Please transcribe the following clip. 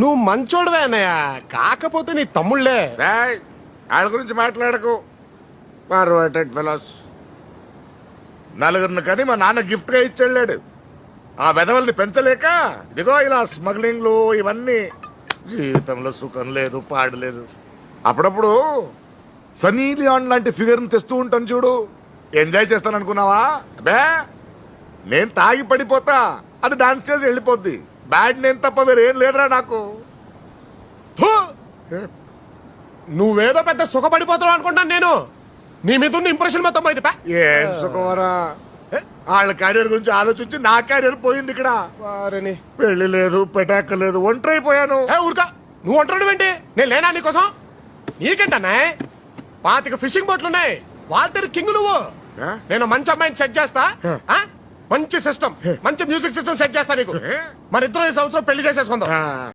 నువ్వు మంచోడువే అన్నయ్య. కాకపోతే నీ తమ్ముళ్ళే. రాయ్ వాళ్ళ గురించి మాట్లాడకు. పర్వర్టెడ్ ఫెలోస్ నలుగురిని కానీ మా నాన్న గిఫ్ట్గా ఇచ్చెళ్ళాడు. ఆ వెధవల్ని పెంచలేక ఇదిగో ఇలా స్మగ్లింగ్లు ఇవన్నీ. జీవితంలో సుఖం లేదు పాడు లేదు. అప్పుడప్పుడు సనీ లియాన్ లాంటి ఫిగర్ని తెస్తూ ఉంటాను చూడు. ఎంజాయ్ చేస్తాను అనుకున్నావా అబే నేను తాగి పడిపోతా. అది డాన్స్ చేసి వెళ్ళిపోద్ది. బ్యాడ్ నేను తప్ప వేరేం లేదురా నాకు! నువ్వేదో పెద్ద సుఖపడిపోతావు అనుకుంటాను నేను. నీ మీద ఉన్న ఇంప్రెషన్ మొత్తం పోయింది పా. ఏం సుఖమరా? వాళ్ళ క్యారియర్ గురించి ఆలోచించి నా క్యారియర్ పోయింది ఇక్కడ. వారిని. పెళ్ళి లేదు పెటాక లేదు ఒంటరి అయిపోయాను. ఏ ఊరుకా. నువ్వు అంటున్నాడు ఏంటి? నేను లేనా నీకోసం నీకేంటన్నా పాతిక ఫిషింగ్ బోట్లు ఉన్నాయి. వాళ్ళ కింగ్ నువ్వు? నేను మంచి అమ్మాయిని సెట్ చేస్తా? మంచి సిస్టమ్ మంచి మ్యూజిక్ సిస్టమ్ సెట్ చేస్తా నీకు. మన ఇద్దరు ఈ సంవత్సరం పెళ్ళి చేసేసుకుందాం.